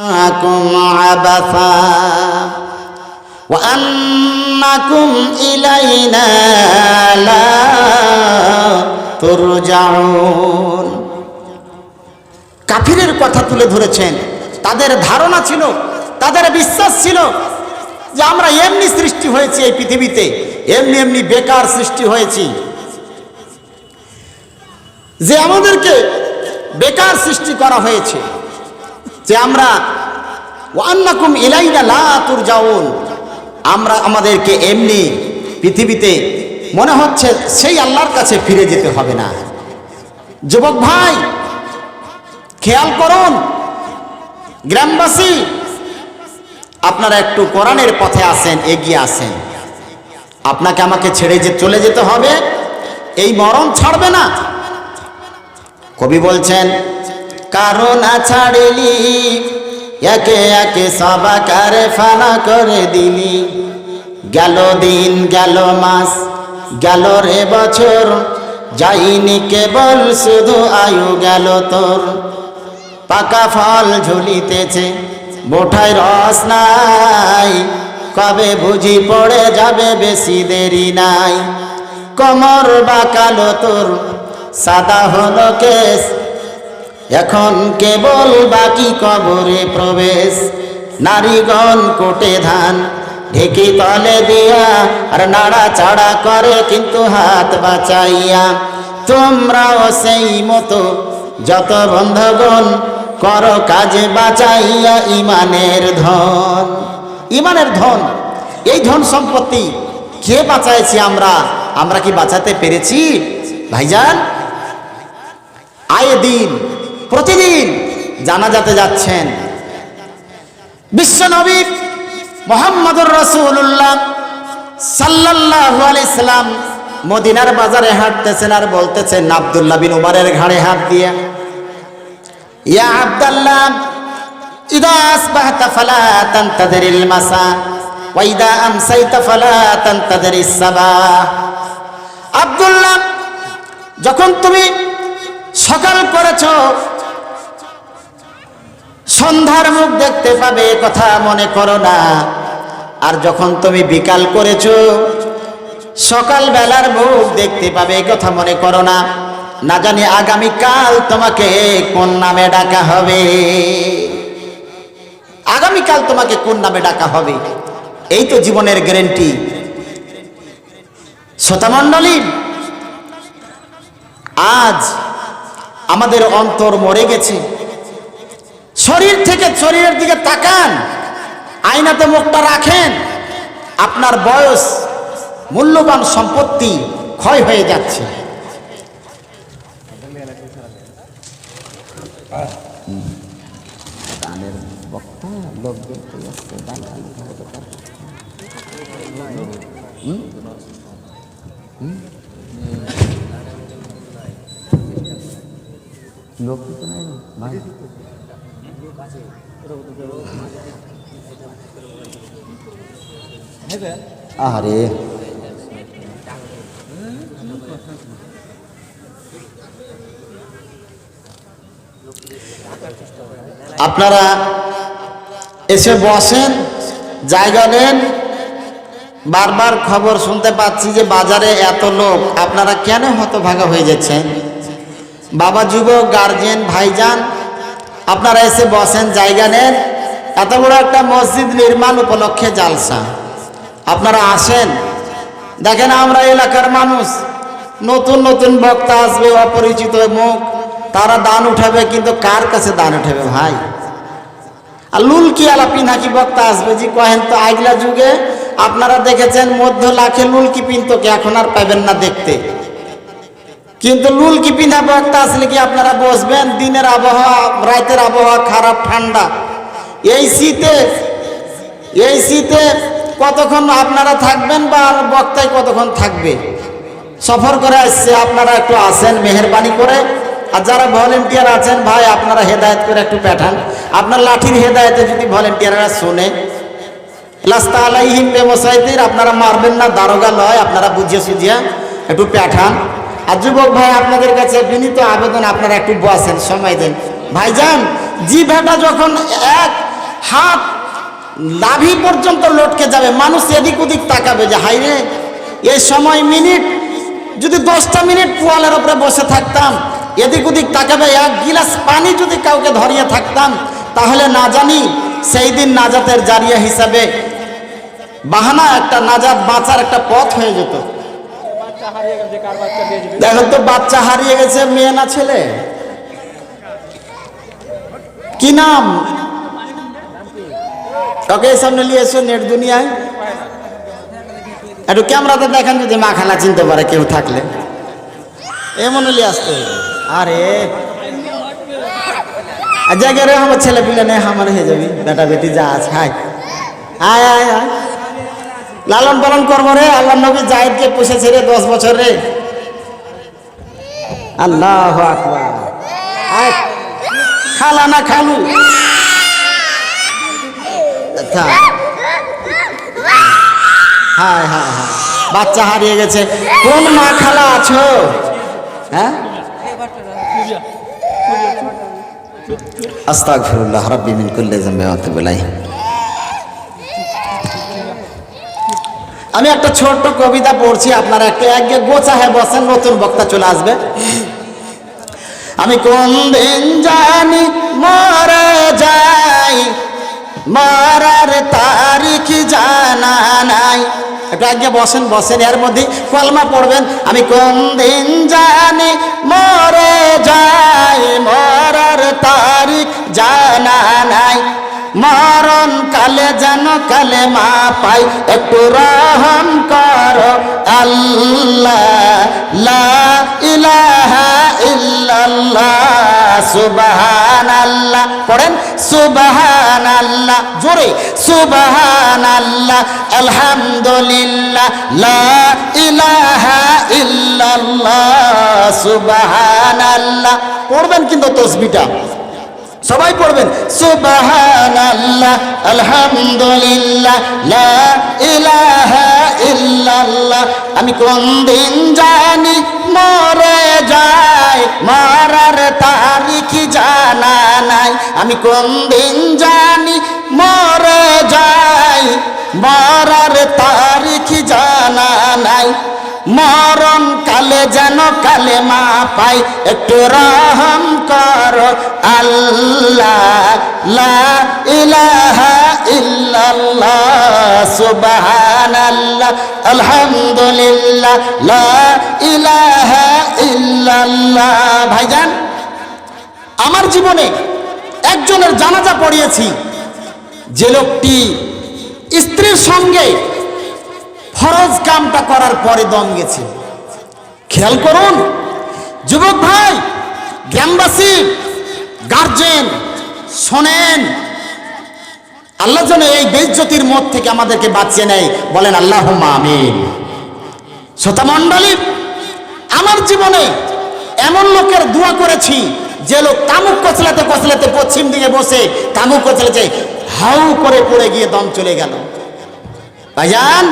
معكم عبثا وأنكم إلينا لا ترجعون কাফিরের কথা তুলে ধরেছেন তাদের ধারণা ছিল তাদের বিশ্বাস ছিল যে আমরা এমনি সৃষ্টি হয়েছি এই পৃথিবীতে এমনি এমনি বেকার সৃষ্টি হয়েছি যে আমাদেরকে বেকার সৃষ্টি করা হয়েছে যে আমরা ওয়ান্নাকুম ইলাইনা লা তুরজাউন আমরা আমাদেরকে এমনি পৃথিবীতে মনে হচ্ছে সেই আল্লাহর কাছে ফিরে যেতে হবে না। যুবক ভাই, খেয়াল করুন, গ্রামবাসী, আপনারা একটু কোরআনের পথে আসেন, এগিয়ে আসেন। আপনাকে আমাকে ছেড়ে যে চলে যেতে হবে, এই মরণ ছাড়বে না। কবি বলছেন কারণ ছাড়িলি। একে একে সবাকারে ফানা করে দিলি। গেল দিন, গেল মাস, গেল রে বছর। যাইনি কেবল শুধু আয়ু গেল তোর। পাকা ফল ঝুলিতেছে, বোঠায় রস নাই। কবে বুঝি পড়ে যাবে বেশি দেরি নাই। কমর বাঁকালো তোর, সাদা হলো কেস এখন কেবল বাকি কবরে প্রবেশ। নারীগণ কোটে ধান, ঢেকি তলে দিয়া, আর নাড়া চাড়া করে কিন্তু হাত বাঁচাইয়া। তোমরাও সেই মতো যত বন্ধগণ করো কাজে বাঁচাইয়া ইমানের ধন। ইমানের ধন, এই ধন সম্পত্তি কে বাঁচাইছি আমরা? আমরা কি বাঁচাতে পেরেছি? ভাইজান, আয়ে দিন। প্রতিদিন জানা জানাজাতে যাচ্ছেন। বিশ্বনবী মোহাম্মদুর রসুল্লাহ সাল্লাল্লাহু আলাইহি সাল্লাম মদিনার বাজারে হাঁটতেছেন আর বলতেছেন, আব্দুল্লাহ বিন উমারের ঘাড়ে হাত দিয়ে। ইয়া আব্দুল্লাহ, ইদা মাসা যখন তুমি সকাল করেছ সন্ধ্যার মুখ দেখতে পাবে কথা মনে করো না। আর যখন তুমি বিকাল করেছ সকাল বেলার মুখ দেখতে পাবে কথা মনে করো না। না জানি আগামীকাল তোমাকে কোন নামে ডাকা হবে। আগামীকাল তোমাকে কোন নামে ডাকা হবে, এই তো জীবনের গ্যারেন্টি। শ্রোতামণ্ডলী আজ আমাদের অন্তর মরে গেছে। শরীর থেকে শরীরের দিকে তাকান। আয়নাতে মুখটা রাখেন। আপনার বয়স, মূল্যবান সম্পত্তি ক্ষয় হয়ে যাচ্ছে। আরে আপনারা এসে বসেন, জায়গা নেন। বারবার খবর শুনতে পাচ্ছি যে বাজারে এত লোক। আপনারা কেন হতভাগা হয়ে যাচ্ছেন? বাবা যুবক গার্জেন ভাইজান আপনারা এসে বসেন, জায়গা নেন। এত বড় একটা মসজিদ নির্মাণ উপলক্ষে জালসা। আপনারা আসেন। দেখেন আমরা এলাকার মানুষ। নতুন নতুন বক্তা আসবে, অপরিচিত মুখ। তারা দান উঠাবে, কিন্তু কার কাছে দান উঠাবে ভাই? আর লুলকি আলা পিনাকি বক্তা আসবে? যে কহেন তো, আগলা যুগে আপনারা দেখেছেন মধ্য লাখে লুলকি পিনতকে এখন আর পাবেন না দেখতে। কিন্তু লুলকি পিন্ধা বক্তা আসলে কি আপনারা বসবেন, দিনের আবহাওয়া, রাতের আবহাওয়া খারাপ, ঠান্ডা। এই শীতে এই শীতে কতক্ষণ আপনারা থাকবেন বা বক্তায় কতক্ষণ থাকবে? সফর করে আসছে, আপনারা একটু আসেন, মেহরবানি করে। আর যারা ভলেন্টিয়ার আছেন, ভাই, আপনারা হেদায়ত করে একটু পাঠান। আপনার লাঠির হেদায়তে যদি ভলেন্টিয়াররা শোনে লাস্তা আলাইহিম বেমসাইদের আপনারা মারবেন না, দারোগা লয়, আপনারা বুঝিয়ে সুঝিয়ে একটু পাঠান। আর যুবক ভাই, আপনাদের কাছে বিনীত আবেদন আপনারা একটু বসেন, সময় দেন। ভাইজান, জি ভাটা যখন এক হাত নাভি পর্যন্ত লটকে যাবে, মানুষ এদিক ওদিক তাকাবে যে হাই রে, এই সময় মিনিট, যদি দশটা মিনিট পোয়ালের উপরে বসে থাকতাম, এদিক ওদিক তাকাবে, এক গিলাস পানি যদি কাউকে ধরিয়ে থাকতাম, তাহলে না জানি সেই দিন নাজাতের জারিয়া হিসাবে বাহানা একটা নাজাত বাঁচার একটা পথ হয়ে যেত। দেখো তো, বাচ্চা হারিয়ে গেছে, মেয়ে না ছেলে? কি নাম? ওকে সামনে নিয়ে এসো, নেট দুনিয়ায়। একটু ক্যামেরাতে দেখেন যদি মা খালা চিনতে পারে কেউ থাকলে। এমন নিয়ে আসতে। আরে। জায়গায় রে আমার ছেলে পিলে নেই, আমার হয়ে যাবি। বেটা বেটি যা আছে, হাই। আয় আয় আয় লালন পালন করব রে, আল্লাহ নবী জাহিদকে পুষেছে রে দশ বছর রে। আল্লাহ খালা না খালু। হায় হায় হায়। বাচ্চা হারিয়ে গেছে। কোন মা খালা আছো? হ্যাঁ? আস্তাগফিরুল্লাহ রাব্বি মিন কুল্লি যামবি ওয়া আতুবু আমি একটা ছোট্ট কবিতা পড়ছি, আপনারা একটু একগে গোছা হয়ে বসেন, নতুন বক্তা চলে আসবে। আমি কোন দিন জানি মরে যাই, মরার তারিখ জানা নাই। একটু আগে বসেন বসেন, এর মধ্যে কলমা পড়বেন। আমি কোন দিন জানি মরে যাই, মরার তারিখ জানা নাই। মরণ কালে যেন কালে মা পাই, একটু রহম কর আল্লাহ। লা ইলাহা ইল্লাল্লাহ, সুবহানাল্লাহ। পড়েন, সুবহানাল্লাহ, জোরে, সুবহানাল্লাহ, আলহামদুলিল্লাহ। লা ইলাহা ইল্লাল্লাহ, সুবহানাল্লাহ। পড়বেন কিন্তু তসবিটা। সবাই পড়বেন। সুবহানাল্লাহ, আলহামদুলিল্লাহ, লা আমি কোন দিন জানি মরে যাই মারার তারিখ জানা নাই। আমি কোন দিন জানি মরে যাই মারার তারিখ জানা নাই। মরণ যেন কালে মা পাই, একটু রহম কর। আল্লাহ, লা ইলাহা আলহামদুলিল্লাহ, লা ইলাহা ভাইজান, আমার জীবনে একজনের জানাজা পড়িয়েছি, যে লোকটি স্ত্রীর সঙ্গে ফরজ কামটা করার পরে দম গেছে খেয়াল করুন, যুবক ভাই, গ্রামবাসী গার্জেন শোনেন। আল্লাহ যেন এই বেজ্জতির মত থেকে আমাদেরকে বাঁচিয়ে নেয়, বলেন আল্লাহ আমিন। শ্রোতামণ্ডলী, আমার জীবনে এমন লোকের দোয়া করেছি, যে লোক তামুক কচলাতে কচলাতে পশ্চিম দিকে বসে তামুক কচলেছে, হাউ করে পড়ে গিয়ে দম চলে গেল। ভাইজান,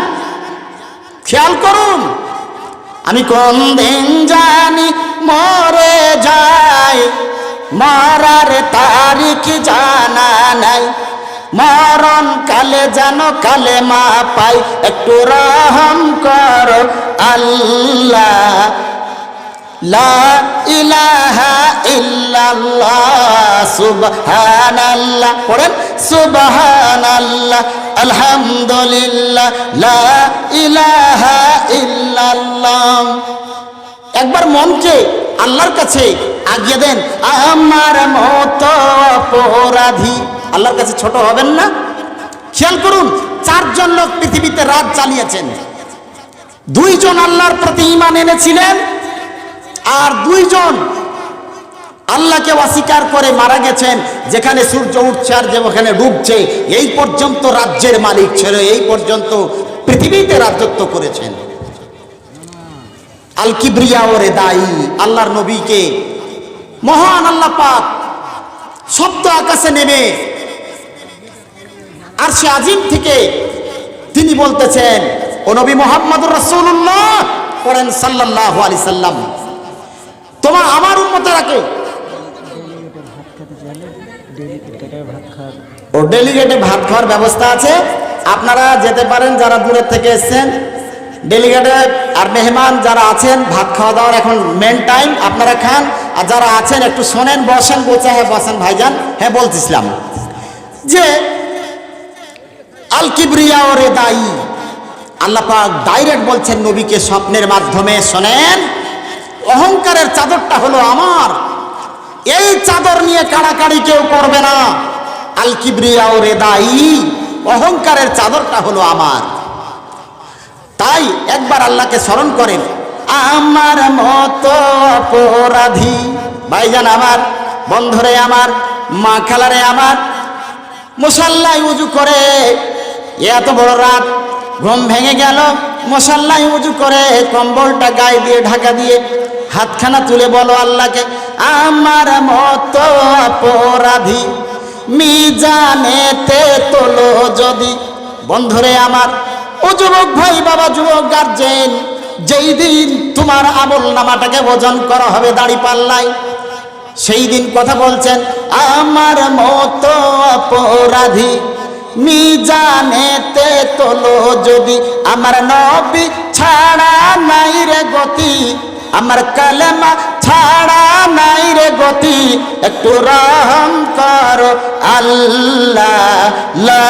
খেয়াল করুন আমি কোন দিন জানি মরে যাই মরার তারিখ জানা নাই। মরণ কালে যেন কালে মা পাই। একটু রহম কর আল্লাহ। একবার মনকে আল্লাহর কাছে আগিয়ে দেন, আমার মতো অপরাধী। আল্লাহর কাছে ছোট হবেন না। খেয়াল করুন, চারজন লোক পৃথিবীতে রাত চালিয়েছেন। দুইজন আল্লাহর প্রতি ইমান এনেছিলেন আর দুইজন আল্লাহকে অস্বীকার করে মারা গেছেন, যেখানে সূর্য উঠছে আর যেখানে ডুবছে, এই পর্যন্ত রাজ্যের মালিক ছিল, এই পর্যন্ত পৃথিবীতে রাজত্ব করেছেন। আল কিবরিয়া ওরে দায়ী, আল্লাহর নবীকে মহান আল্লাহ পাক সপ্ত আকাশে নেমে আর সে আজিম থেকে তিনি বলতেছেন, ও নবী মোহাম্মদুর রসুল্লাহ পড়েন সাল্লাহ আলি সাল্লাম। তোমার আমার ভাত খাওয়া ও ডেলিগেটে ভাত খাওয়ার ব্যবস্থা আছে। আপনারা যেতে পারেন যারা দূরের থেকে এসছেন। ডেলিগেটে আর মেহমান যারা আছেন, ভাত খাওয়া দাওয়ার এখন মেন টাইম আপনারা খান। আর যারা আছেন, একটু শোনেন, বসেন বলছে হ্যাঁ বসেন, ভাইজান। হ্যাঁ বলতেছিলাম। যে আল কিবরিয়া ওরে দায়ী আল্লাহ পাক ডাইরেক্ট বলছেন নবীকে স্বপ্নের মাধ্যমে, শোনেন। অহংকারের চাদরটা হলো আমার। এই চাদর নিয়ে কাড়াকাড়ি কেউ করবে না। আল কিবরিয়া ওরে দায়ী অহংকারের চাদরটা হলো আমার। তাই একবার আল্লাহকে স্মরণ করেন, আমার মত অপরাধী, ভাইজান আমার, বন্ধরে আমার, মা খালারে আমার মশাল্লায় উজু করে এত বড় রাত, ঘুম ভেঙে গেল মশাল্লায় উজু করে, কম্বলটা গায়ে দিয়ে ঢাকা দিয়ে হাতখানা তুলে বলো আল্লাহকে, আমার মতো অপরাধী, মিজানেতে তোলো যদি। বন্ধুরে আমার, ও যুবক ভাই, বাবা যুবক গার্জেন যেই দিন তোমার আমল নামাটাকে ওজন করা হবে দাড়ি পাল্লায়, সেই দিন কথা বলছেন, আমার মতো অপরাধী মিজানেতে তোলো যদি আমার নবী ছাড়া নাই রে গতি, আমার কালেমা ছাড়া নাই রে গতি, একটু রহম করো আল্লাহ, লা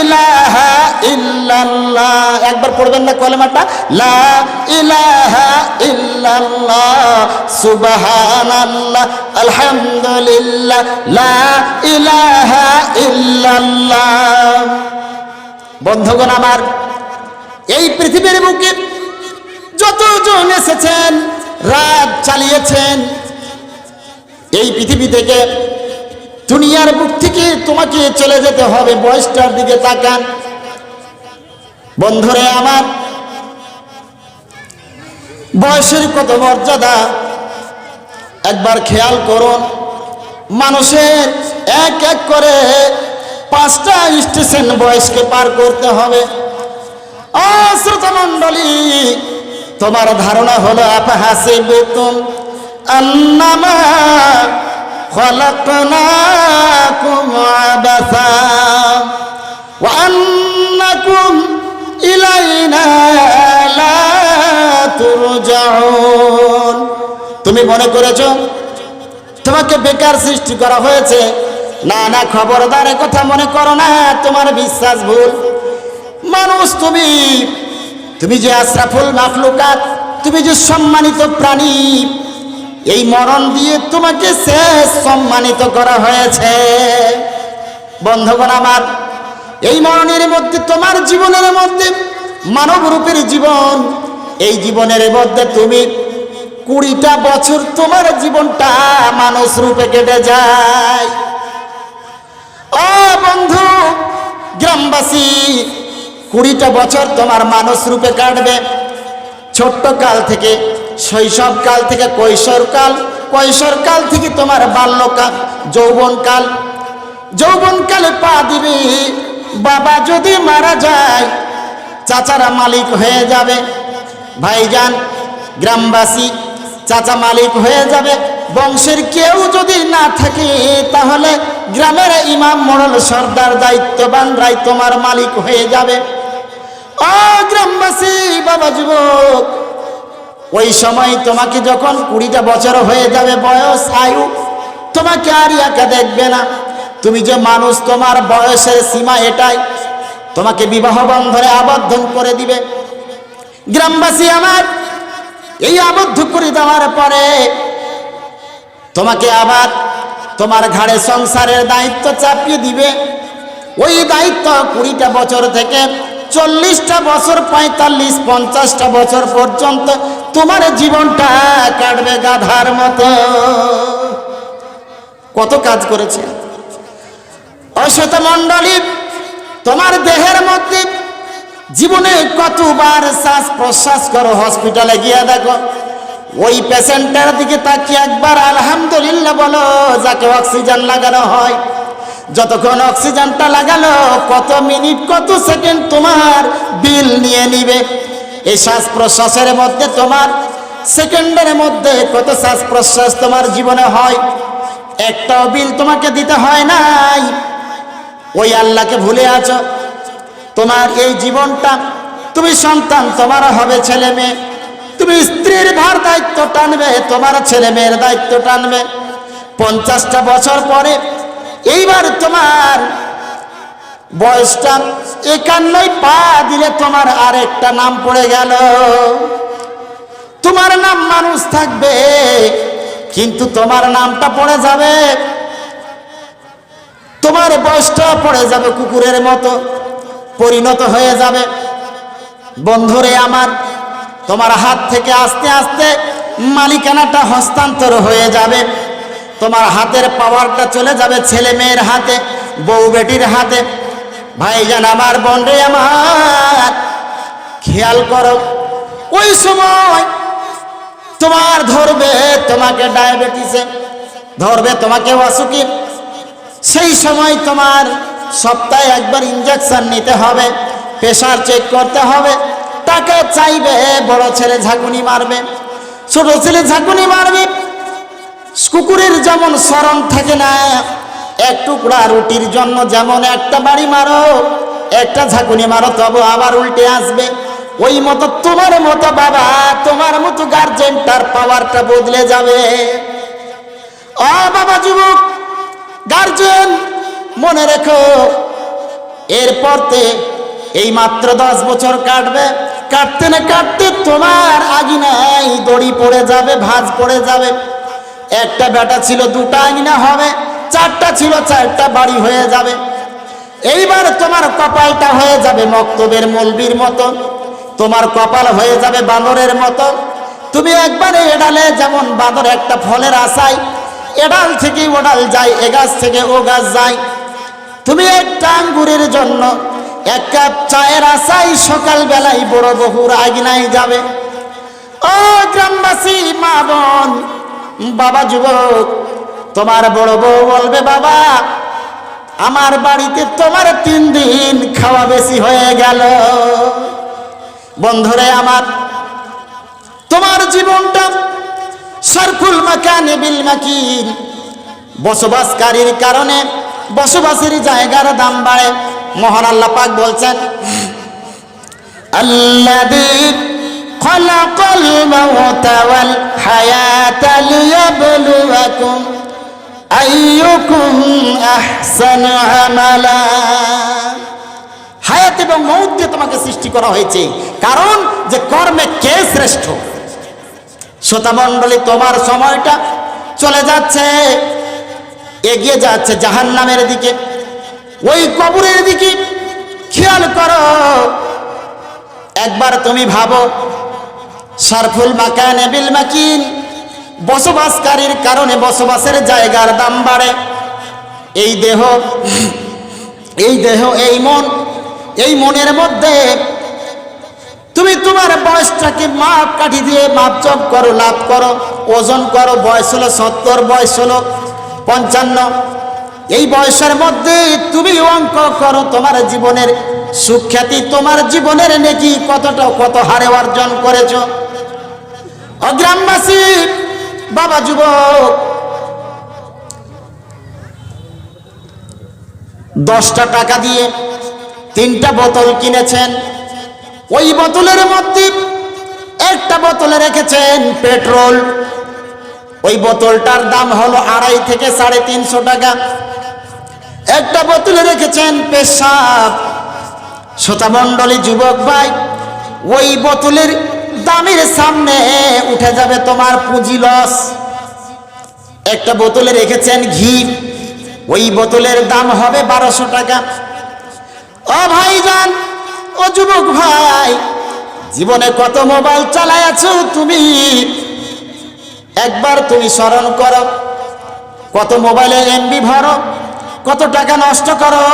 ইলাহা ইল্লাল্লাহ। একবার পড়বেন না কলেমাটা, লা ইলাহা ইল্লাল্লাহ, সুবহানাল্লাহ, আলহামদুলিল্লাহ, লা ইলাহা ইল্লাল্লাহ। বন্ধুগণ আমার, এই পৃথিবীর বুকে যতজন এসেছেন, রাত চালিয়েছেন, এই পৃথিবী থেকে দুনিয়ার বুক থেকে তোমাকে চলে যেতে হবে, বয়সটার দিকে তাকান। বন্ধুরে আমার বয়সের কত মর্যাদা একবার খেয়াল করুন মানুষের এক এক করে পাঁচটা স্টেশন বয়সকে পার করতে হবে শ্রোতা মণ্ডলী তোমার ধারণা হলো আপহাসে বেতন আন্নামা খলকনাকুম আবাসা وأنكم إلينا لا তুমি মনে করেছ, তোমাকে বেকার সৃষ্টি করা হয়েছে? না না খবরদার কথা মনে করো না, তোমার বিশ্বাস ভুল। মানুষ, তুমি তুমি যে আশরাফুল মাফলুকাত তুমি যে সম্মানিত প্রাণী, এই মরণ দিয়ে তোমাকে শেষ সম্মানিত করা হয়েছে। বন্ধগণ আমার, এই মরণের মধ্যে, তোমার জীবনের মধ্যে মানব রূপের জীবন এই জীবনের মধ্যে তুমি কুড়িটা বছর তোমার জীবনটা মানুষ রূপে কেটে যায়। ও বন্ধু, গ্রামবাসী, কুড়িটা বছর তোমার মানুষ রূপে কাটবে। ছোট্ট কাল থেকে, শৈশব কাল থেকে, কৈশোর কাল কৈশোর কাল থেকে তোমার বাল্যকাল যৌবনকাল যৌবনকালে পা দিবি, বাবা যদি মারা যায়, চাচারা মালিক হয়ে যাবে। ভাইজান, গ্রামবাসী, চাচা মালিক হয়ে যাবে। বংশের কেউ যদি না থাকে, তাহলে গ্রামের ইমাম মোড়ল সর্দার দায়িত্ববান দায়িত্ববানরাই তোমার মালিক হয়ে যাবে। ও গ্রামবাসী, বাবা যুবক, ওই সময় তোমাকে যখন কুড়িটা বছর হয়ে যাবে বয়স, আয়ু, তোমাকে আর একা দেখবে না। তুমি যে মানুষ, তোমার বয়সের সীমা এটাই। তোমাকে বিবাহ বন্ধনে আবদ্ধ করে দিবে। গ্রামবাসী আমার, এই আবদ্ধ করে দেওয়ার পরে তোমাকে আবার তোমার ঘাড়ে সংসারের দায়িত্ব চাপিয়ে দিবে। ওই দায়িত্ব কুড়িটা বছর থেকে চল্লিশটা বছর, পঁয়তাল্লিশ, পঞ্চাশটা বছর পর্যন্ত তোমার জীবনটা কাটবে গাধার মতো। কত কাজ করেছে। অশত মণ্ডলী, তোমার দেহের মধ্যে জীবনে কতবার শ্বাস প্রশ্বাস করো হসপিটালে গিয়ে দেখো। ওই পেশেন্টের দিকে তাকিয়ে একবার আলহামদুলিল্লাহ বলো, যাকে অক্সিজেন লাগানো হয়। যতক্ষণ অক্সিজেনটা লাগালো, কত মিনিট, কত সেকেন্ড তোমার বিল নিয়ে নিবে। এই শ্বাস প্রশ্বাসের মধ্যে তোমার সেকেন্ডের মধ্যে কত শ্বাস প্রশ্বাস তোমার জীবনে হয়, একটাও বিল তোমাকে দিতে হয় নাই। ওই আল্লাহকে ভুলে আছো। তোমার এই জীবনটা, তুমি সন্তান তোমার হবে ছেলে মেয়ে। তুমি স্ত্রীর ভার দায়িত্ব টানবে, তোমার ছেলে মেয়ের দায়িত্ব টানবে। পঞ্চাশটা বছর পরে, এইবার তোমার বয়সটা একান্নই পা দিলে তোমার আরেকটা নাম পড়ে গেল। তোমার নাম মানুষ থাকবে, কিন্তু তোমার নামটা পড়ে যাবে। তোমার বয়সটা পড়ে যাবে কুকুরের মতো। পরিণত হয়ে যাবে। বন্ধুরে আমার, তোমার হাত থেকে আস্তে আস্তে মালিকানাটা হস্তান্তর হয়ে যাবে। তোমার হাতের পাওয়ারটা চলে যাবে ছেলে মেয়ের হাতে, বউ বেটির হাতে। ভাই ভাইজান আমার বন্ডে আমার, খেয়াল করো, ওই সময় তোমার ধরবে তোমাকে ডায়াবেটিসে, ধরবে তোমাকে অসুখী। সেই সময় তোমার সপ্তাহে একবার ইঞ্জেকশন নিতে হবে প্রেশার চেক করতে হবে টাকা চাইবে বড় ছেলে ঝাঁকুনি মারবে, ছোট ছেলে ঝাঁকুনি মারবে, কুকুরের যেমন স্মরণ থাকে না, এক টুকরা রুটির জন্য যেমন একটা বাড়ি মারো, একটা ঝাঁকুনি মারো, তবে আবার উল্টে আসবে। ওই মতো তোমার মতো বাবা, তোমার মতো গার্জেনটার পাওয়ারটা বদলে যাবে। ও বাবা যুবক গার্জেন মনে রেখো এরপরতে এই মাত্র দশ বছর কাটবে। কাটতে না কাটতে তোমার আগিনাই দড়ি পড়ে যাবে, ভাঁজ পড়ে যাবে। একটা বেটা ছিল, দুটা আঙিনা হবে, চারটা ছিল, চারটা বাড়ি হয়ে যাবে। এইবার তোমার কপালটা হয়ে যাবে মক্তবের মলবির মতো, তোমার কপাল হয়ে যাবে বাঁদরের মতো। তুমি একবারে এডালে, যেমন বাঁদর একটা ফলের আশায়, এডাল থেকে ওডাল যায়, এ গাছ থেকে ও গাছ যায়। তুমি একটা আঙ্গুরের জন্য এক কাপ চায়ের আশায় সকালবেলায় বড় বহুর আগিনায় যাবে। ও গ্রামবাসী, মা বোন, বাবা যুবক, তোমার বড় বউ বলবে, বাবা, আমার বাড়িতে তোমার তিন দিন খাওয়া বেশি হয়ে গেল। বন্ধুরে আমার, তোমার জীবনটা সরকুল মাকানে, বিল মাকিন, বসবাসকারীর কারণে বসবাসের জায়গার দাম বাড়ে। মহান আল্লাহ পাক বলছেন খলাকাল মাউতা ওয়াল হায়াতা লিয়াবলুয়াকুম আইয়ুকুম আহসানু আমালা। হায়াত এবং মৌত তোমাকে সৃষ্টি করা হয়েছে। কারণ যে কর্মে কে শ্রেষ্ঠ? শ্রোতামণ্ডলী, তোমার সময়টা চলে যাচ্ছে। এগিয়ে যাচ্ছে জাহান নামের দিকে। ওই কবরের দিকে খেয়াল করো। একবার তুমি ভাবো, সারফুল মাকান বিল মাকিন, বসবাসকারীর কারণে বসবাসের জায়গার দাম বাড়ে। এই দেহ এই দেহ, এই মন, এই মনের মধ্যে তুমি তোমার বয়সটাকে মাপ কাঠি দিয়ে মাপচপ করো, লাভ করো, ওজন করো, বয়স হলো সত্তর, বয়স হলো পঞ্চান্ন। এই বয়সের মধ্যে তুমি অঙ্ক করো তোমার জীবনের সুখ্যাতি, তোমার জীবনের নেকি কতটা, কত হারে অর্জন করেছ। অগ্রামবাসী, বাবা যুবক, দশটা টাকা দিয়ে তিনটা বোতল কিনেছেন। ওই বোতলের মধ্যে একটা বোতলে রেখেছেন পেট্রোল। ওই বোতলটার দাম হলো আড়াই থেকে সাড়ে তিনশো টাকা। একটা বোতলে রেখেছেন পেশাব। শ্রোতামণ্ডলী যুবক ভাই, ওই বোতলের দামের সামনে উঠে যাবে তোমার পুঁজি লস। একটা বোতলে রেখেছেন ঘি। ওই বোতলের দাম হবে বারোশো টাকা। ও ভাইজান, ও যুবক ভাই, জীবনে কত মোবাইল চালায় আছো তুমি? একবার তুমি স্মরণ করো। কত মোবাইলে এমবি ভরো, কত টাকা নষ্ট করো।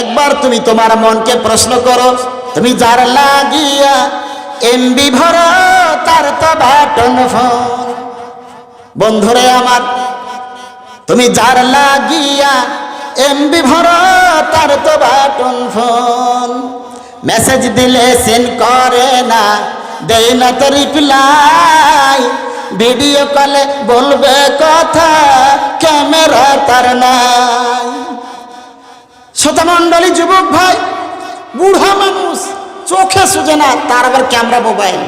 একবার তুমি তোমার মনকে প্রশ্ন করো, তুমি যার লাগিয়া এমবি ভরো, তার তো বাটন ফোন বন্ধুরে আমার, তুমি যার লাগিয়া এমবি ভরো, তার তো বাটন ফোন মেসেজ দিলে সেন্ড করে না দেই না তো রিপ্লাই ভিডিও কলে বলবে কথা, ক্যামেরা তার নাই। শ্রোতামণ্ডলী যুবক ভাই, বুড়া মানুষ, চোখে সুজে না, তার আবার ক্যামেরা মোবাইল।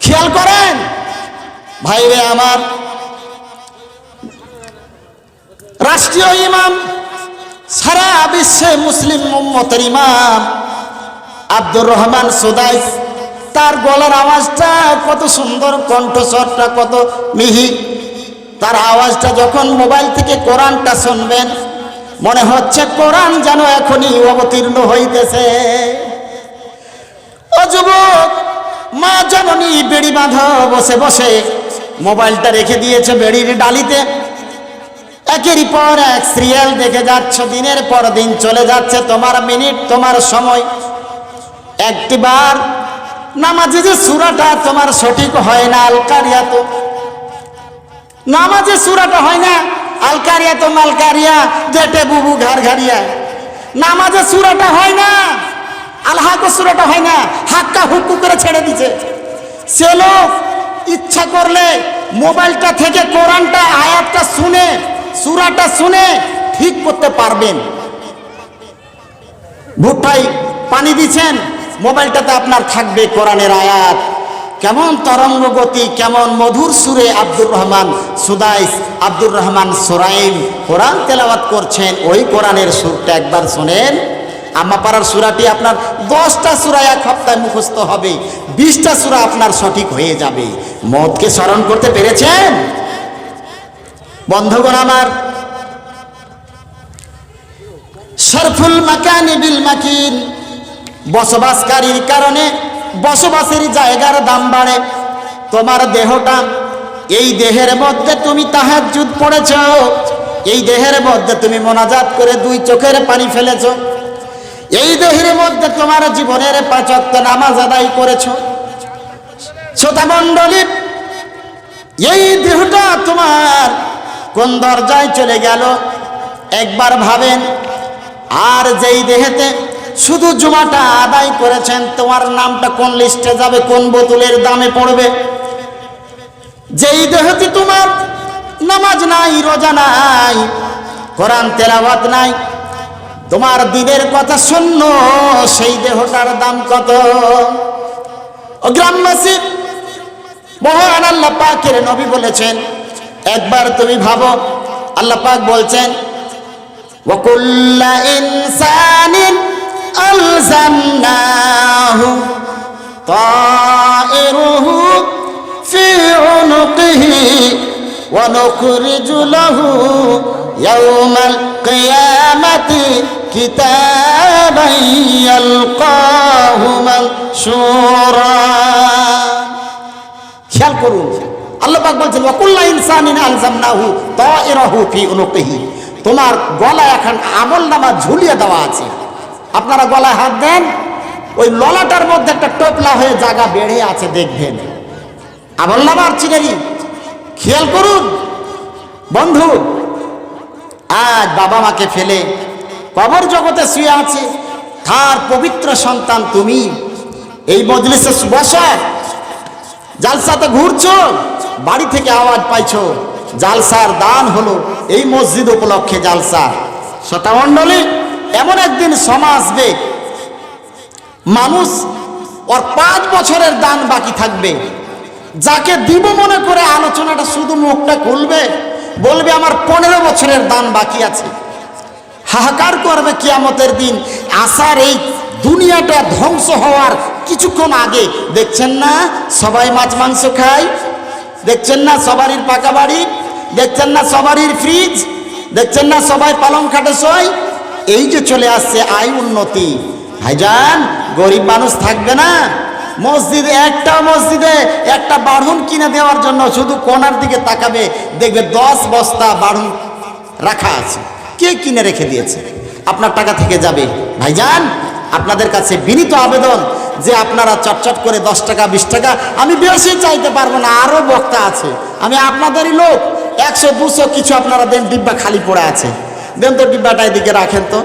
খেয়াল করেন? ভাই রে আমার, রাষ্ট্রীয় ইমাম, সারা বিশ্বে মুসলিম উম্মতের ইমাম আব্দুর রহমান সুদাইস তার গলার আওয়াজটা কত সুন্দর, কণ্ঠস্বরটা কত মিহি। তার আওয়াজটা যখন মোবাইল থেকে কোরআনটা শুনবেন, মনে হচ্ছে কোরআন যেন এখনই অবতীর্ণ হইতেছে। ও যুবক, মা জননী বেড়ি বাঁধ বসে বসে মোবাইলটা রেখে দিয়েছে বেড়ির ডালিতে। একেরই পর এক সিরিয়াল দেখে যাচ্ছ, দিনের পর দিন চলে যাচ্ছে। তোমার মিনিট, তোমার সময়। একটিবার নামাজে যে সুরাটা তোমার সঠিক হয় না আলকারিয়া তো নামাজে সুরাটা হয় না আলকারিয়া তো মালকারিয়া জেটে বুবু ঘর ঘাড়িয়া নামাজে সুরাটা হয় না আল্লাহকে সুরাটা হয় না, হাক্কা হুক্কু করে ছেড়ে দিছে। সে লোক ইচ্ছা করলে মোবাইলটা থেকে কোরআনটা, আয়াতটা শুনে, সুরাটা শুনে ঠিক করতে পারবেন। ভুট্টাই পানি দিচ্ছেন মোবাইলটাতে আপনার থাকবে কোরআনের আয়াত। কেমন তরঙ্গ গতি, কেমন মধুর সুরে Abdur Rahman Sudais, Abdur Rahman Shuraim কোরআন তেলাওয়াত করছেন, ওই কোরআনের সুরটা একবার শোনেন। আমাপাড়ার সুরাটি আপনার দশটা সুরা এক সপ্তাহে মুখস্থ হবে, বিশটা সুরা আপনার সঠিক হয়ে যাবে। মদকে স্মরণ করতে পেরেছেন? বন্ধগণ আমার সরফুল মাকানি বিল মাকিন বসবাসকারীর কারণে বসবাসের জায়গার দাম বাড়ে। তোমার দেহটা, এই দেহের মধ্যে তুমি তাহাজ্জুদ পড়েছ। এই দেহের মধ্যে তুমি মোনাজাত করে দুই চোখের পানি ফেলেছ। এই দেহের মধ্যে তোমার জীবনের পাঁচক্ত নামাজ আদায় করেছ। শ্রোতামণ্ডলী এই দেহটা তোমার কোন দরজায় চলে গেল? একবার ভাবেন, আর যেই দেহেতে শুধু জুমাটা আদায় করেছেন, তোমার নামটা কোন লিস্টে যাবে, কোন বোতলের দামে পড়বে? যেই দেহতে তোমার নামাজ নাই, রোজা নাই, কোরআন তেলাবাদ নাই, তোমার দিনের কথা শূন্য সেই দেহটার দাম কত? ও গ্রামবাসী, মহান আল্লাহ পাকের নবী বলেছেন, একবার তুমি ভাবো, আল্লাহ পাক বলছেন ওকুল্লা ইনসানিন ألزمناه طائره في عنقه ونخرج له يوم القيامة كتابا يلقاه منشورا খেয়াল করুন আল্লাহ পাক বলছেন ওয়াকুল্লা ইনসানিন আলজামনাহু তাইরাহু ফি উনুকিহি তোমার গলায় এখন আমল নামা ঝুলিয়ে দেওয়া আছে আপনারা গলায় হাত দেন, ওই ললাটার মধ্যে একটা টোপলা হয়ে জায়গা বেড়ে আছে দেখবেন। আমল নামার চিনেরি খেয়াল করুন, বন্ধু, আজ বাবা মাকে ফেলে কবর জগতে শুয়ে আছে, তার পবিত্র সন্তান তুমি। এই মজলিসে বসা, জালসাতে ঘুরছো, বাড়ি থেকে আওয়াজ পাইছো, জালসার দান হলো এই মসজিদ উপলক্ষে জালসা। শ্রোতামণ্ডলী এমন একদিন সময় আসবে মানুষ ওর পাঁচ বছরের দান বাকি থাকবে। যাকে দিব মনে করে আলোচনাটা শুধু মুখটা খুলবে, বলবে আমার পনেরো বছরের দান বাকি আছে। হাহাকার করবে কিয়ামতের দিন। আসার এই দুনিয়াটা ধ্বংস হওয়ার কিছুক্ষণ আগে, দেখছেন না? সবাই মাছ মাংস খায়। দেখছেন না? সবারই পাকা বাড়ি। দেখছেন না? সবারই ফ্রিজ দেখছেন না? সবাই পালং খাটে সই এই যে চলে আসছে আয় উন্নতি। ভাইজান গরিব মানুষ থাকবে না। মসজিদে একটা মসজিদে একটা বাড়ুন কিনে দেওয়ার জন্য শুধু কোনার দিকে তাকাবে, দেখবে দশ বস্তা বাড়ুন রাখা আছে। কে কিনে রেখে দিয়েছে? আপনার টাকা থেকে যাবে। ভাইজান আপনাদের কাছে বিনীত আবেদন যে আপনারা চটচট করে দশ টাকা, বিশ টাকা, আমি বেশি চাইতে পারব না আরও বক্তা আছে। আমি আপনাদেরই লোক, একশো, দুশো কিছু আপনারা দেন, ডিব্বা খালি পড়ে আছে। দেন তো ডিব্বাটা এদিকে রাখেন তো।